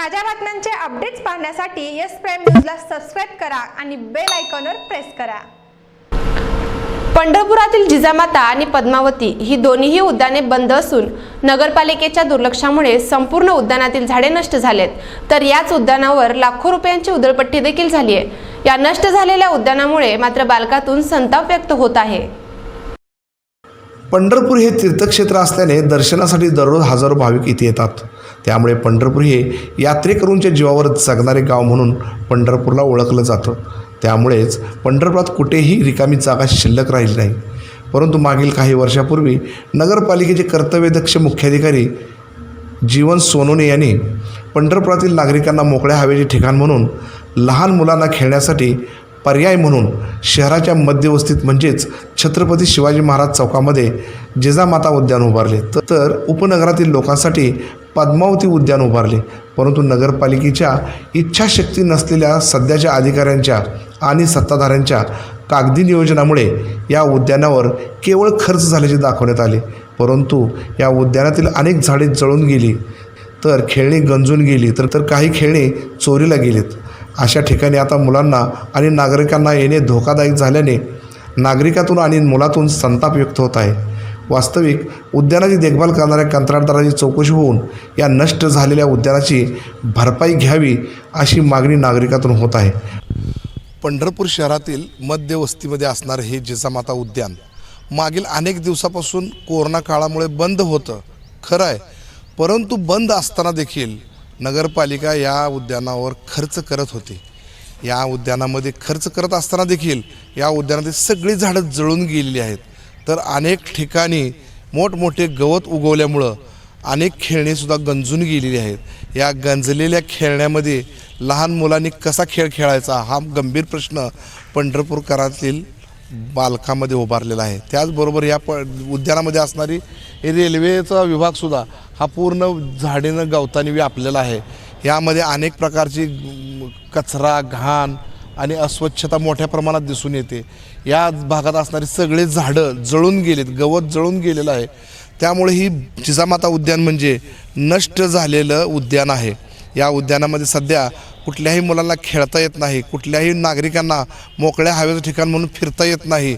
ताज्या बातम्यांचे अपडेट्स पाहण्यासाठी येस प्राईम न्यूजला सबस्क्राईब करा आणि बेल आयकॉनवर प्रेस करा. पंढरपुरातील जिजामाता आणि पद्मावती ही दोन्हीही उद्याने बंद असून नगरपालिकेच्या दुर्लक्षामुळे संपूर्ण उद्यानातील झाडे नष्ट झालेत. तर याच उद्यानावर लाखो रुपयांची उधळपट्टी देखील झाली आहे या नष्ट झालेल्या उद्यानामुळे मात्र बालकातून संताप व्यक्त होत आहे. पंढरपूर हे तीर्थक्षेत्र असल्याने दर्शनासाठी दररोज हजारो भाविक इथे येतात. त्यामुळे पंढरपूर हे यात्रेकरूंच्या जीवावर जगणारे गाव म्हणून पंढरपूरला ओळखलं जातं. त्यामुळेच पंढरपुरात कुठेही रिकामी जागा शिल्लक राहिली नाही. परंतु मागील काही वर्षापूर्वी नगरपालिकेचे कर्तव्यदक्ष मुख्याधिकारी जीवन सोनोने यांनी पंढरपुरातील नागरिकांना मोकळ्या हवेचे ठिकाण म्हणून लहान मुलांना खेळण्यासाठी पर्याय म्हणून शहराच्या मध्यवस्तीत म्हणजेच छत्रपती शिवाजी महाराज चौकामध्ये जिजामाता उद्यान उभारले. तर उपनगरातील लोकांसाठी पद्मावती उद्यान उभारले. परंतु नगरपालिकेच्या इच्छाशक्ती नसलेल्या सध्याच्या अधिकाऱ्यांच्या आणि सत्ताधाऱ्यांच्या कागदी नियोजनामुळे या उद्यानावर केवळ खर्च झाल्याचे दाखवण्यात आले. परंतु या उद्यानातील अनेक झाडे जळून गेली. तर खेळणी गंजून गेली. तर तर काही खेळणी चोरीला गेलीत. अशा ठिकाणी आता मुलांना आणि नागरिकांना येणे धोकादायक झाल्याने नागरिकातून आणि मुलातून संताप व्यक्त होत आहे. वास्तविक उद्यानाची देखभाल करणाऱ्या कंत्राटदाराची चौकशी होऊन या नष्ट झालेल्या उद्यानाची भरपाई घ्यावी अशी मागणी नागरिकातून होत आहे. पंढरपूर शहरातील मध्यवस्तीमध्ये असणारं हे जिजामाता उद्यान मागील अनेक दिवसापासून कोरोना काळामुळे बंद होतं. खरं आहे परंतु बंद असताना देखील नगरपालिका या उद्यानावर खर्च करत होती. या उद्यानामध्ये खर्च करत असताना देखील या उद्यानातील सगळी झाडं जळून गेलेली आहेत. तर अनेक ठिकाणी मोठमोठे गवत उगवल्यामुळं अनेक खेळणीसुद्धा गंजून गेलेली आहेत. या गंजलेल्या खेळण्यामध्ये लहान मुलांनी कसा खेळ खेळायचा हा गंभीर प्रश्न पंढरपूरकरातील बालकामध्ये उभारलेला आहे. त्याचबरोबर या प उद्यानामध्ये असणारी रेल्वेचा विभागसुद्धा हा पूर्ण झाडीनं गवताने व्यापलेला आहे. यामध्ये अनेक प्रकारची कचरा घाण आणि अस्वच्छता मोठ्या प्रमाणात दिसून येते. या भागात असणारी सगळे झाडं जळून गेलेत गवत जळून गेलेलं आहे. त्यामुळे ही जिजामाता उद्यान म्हणजे नष्ट झालेलं उद्यान आहे. या उद्यानामध्ये सध्या कुठल्याही मुलांना खेळता येत नाही कुठल्याही नागरिकांना मोकळ्या हवेचं ठिकाण म्हणून फिरता येत नाही.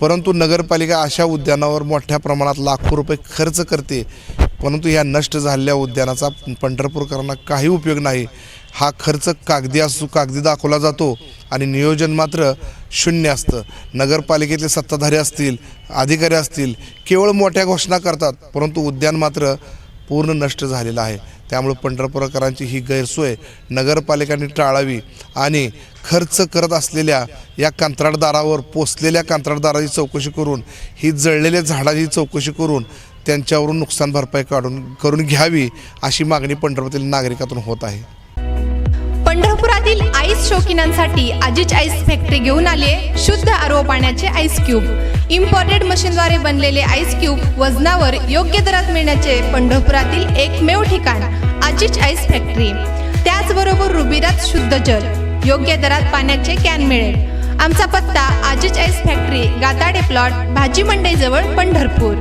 परंतु नगरपालिका अशा उद्यानावर मोठ्या प्रमाणात लाखो रुपये खर्च करते. परंतु ह्या नष्ट झालेल्या उद्यानाचा पंढरपूरकरांना काही उपयोग नाही. हा खर्च कागदी असू कागदी दाखवला जातो आणि नियोजन मात्र शून्य असतं. नगरपालिकेतले सत्ताधारी असतील अधिकारी असतील केवळ मोठ्या घोषणा करतात परंतु उद्यान मात्र पूर्ण नष्ट झालेलं आहे. त्यामुळे पंढरपूरकरांची ही गैरसोय नगरपालिकांनी टाळावी आणि खर्च करत असलेल्या या कंत्राटदारावर पोचलेल्या कंत्राटदाराची चौकशी करून ही जळलेल्या झाडाची चौकशी करून त्यांच्यावरून नुकसान भरपाई काढून करून घ्यावी अशी मागणी पंढरपूरतील नागरिकातून होत आहे. पंढरपुरातील आईस शौकीनांसाठी आजीच आईस फॅक्टरी घेऊन आली आहे शुद्ध आरो पाण्याचे आईस क्यूब इम्पॉर्टेड मशीनद्वारे बनलेले आईस क्यूब वजनावर योग्य दरात मिळण्याचे पंढरपुरातील एकमेव ठिकाण आजीच आईस फॅक्टरी त्याचबरोबर रुबिरात शुद्ध जल योग्य दरात पाण्याचे कॅन मिळेल. आमचा पत्ता आजीच आईस फॅक्टरी गाताडे प्लॉट भाजी मंडईजवळ पंढरपूर.